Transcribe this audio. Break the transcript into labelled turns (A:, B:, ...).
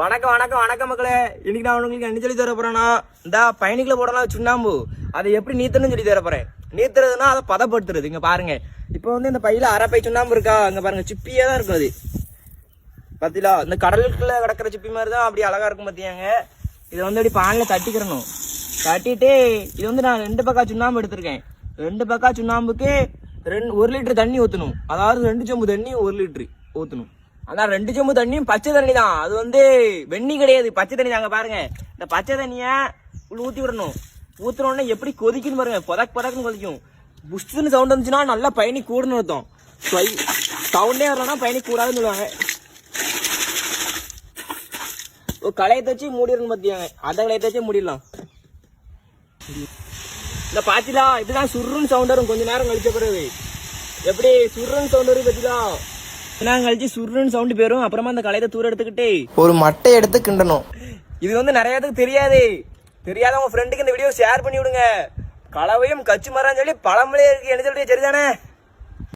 A: வணக்கம் வணக்கம் வணக்கம் மக்களே. இன்னைக்கு நான் உங்களுக்கு என்ன சொல்லி தர போறேன்னா இந்த பயணிகளை போடலாம் சுண்ணாம்பு. அதை எப்படி நீத்தணும்னு சொல்லி தர போறேன். நீத்துறதுன்னா அதை பதப்படுத்துறது. இங்க பாருங்க. இப்போ வந்து இந்த பையில அரை பை சுண்ணாம்பு இருக்கா? அங்க பாருங்க சிப்பியே தான் இருக்கும் அது. பாத்தீங்களா? இந்த கடலுக்குள்ள கிடக்கிற சிப்பி மாதிரி தான் அப்படி அழகா இருக்கும் பார்த்தியாங்க இதை வந்து அப்படி பானில் தட்டிக்கிறணும். தட்டிட்டு இது வந்து நான் ரெண்டு பக்கம் சுண்ணாம்பு எடுத்திருக்கேன். ரெண்டு பக்கம் சுண்ணாம்புக்கு ரெண்டு ஒரு லிட்டர் தண்ணி ஊற்றணும் அதாவது ரெண்டு சொம்பு தண்ணி ஒரு லிட்டரு ஊற்றணும் ஆனால் ரெண்டு சொம்பு தண்ணியும் பச்சை தண்ணி தான் அது வந்து வெண்ணி கிடையாது பச்சை தண்ணி தாங்க பாருங்க. இந்த பச்சை தண்ணியை உள்ள ஊற்றி விடணும். ஊற்றுனோடனே எப்படி கொதிக்குன்னு பாருங்க. புதக் புதக்குன்னு கொதிக்கும். புஷ்டுன்னு சவுண்ட் வந்துச்சுன்னா நல்லா பயணி கூடுன்னு அர்த்தம். சவுண்டே வரலன்னா பயணி கூடாதுன்னு சொல்லுவாங்க. ஒரு களையை தச்சு மூடிடணும் பார்த்தியாங்க அதை களையை தச்சு மூடிடலாம். இந்த பாத்தீங்களா இப்படிதான் சுருன்னு சவுண்ட் வரும். கொஞ்ச நேரம் கழிச்ச பிறகு. எப்படி சுருன்னு சவுண்ட் வரும் பார்த்தீங்களா நேரம் கழிச்சு சுருன்னு சவுண்ட் போயிரும் அப்புறமா அந்த களையத்தை தூர எடுத்துக்கிட்டு. ஒரு மட்டை எடுத்து கிண்டணும். இது வந்து நிறைய பேருக்கு தெரியாது. தெரியாத உங்க ஃப்ரெண்டுக்கு இந்த வீடியோ ஷேர் பண்ணி விடுங்க. கலவையும் கச்சி மரம் சொல்லி பழமொழியே இருக்கு. என்ன சொல்றீங்க சரிதானே?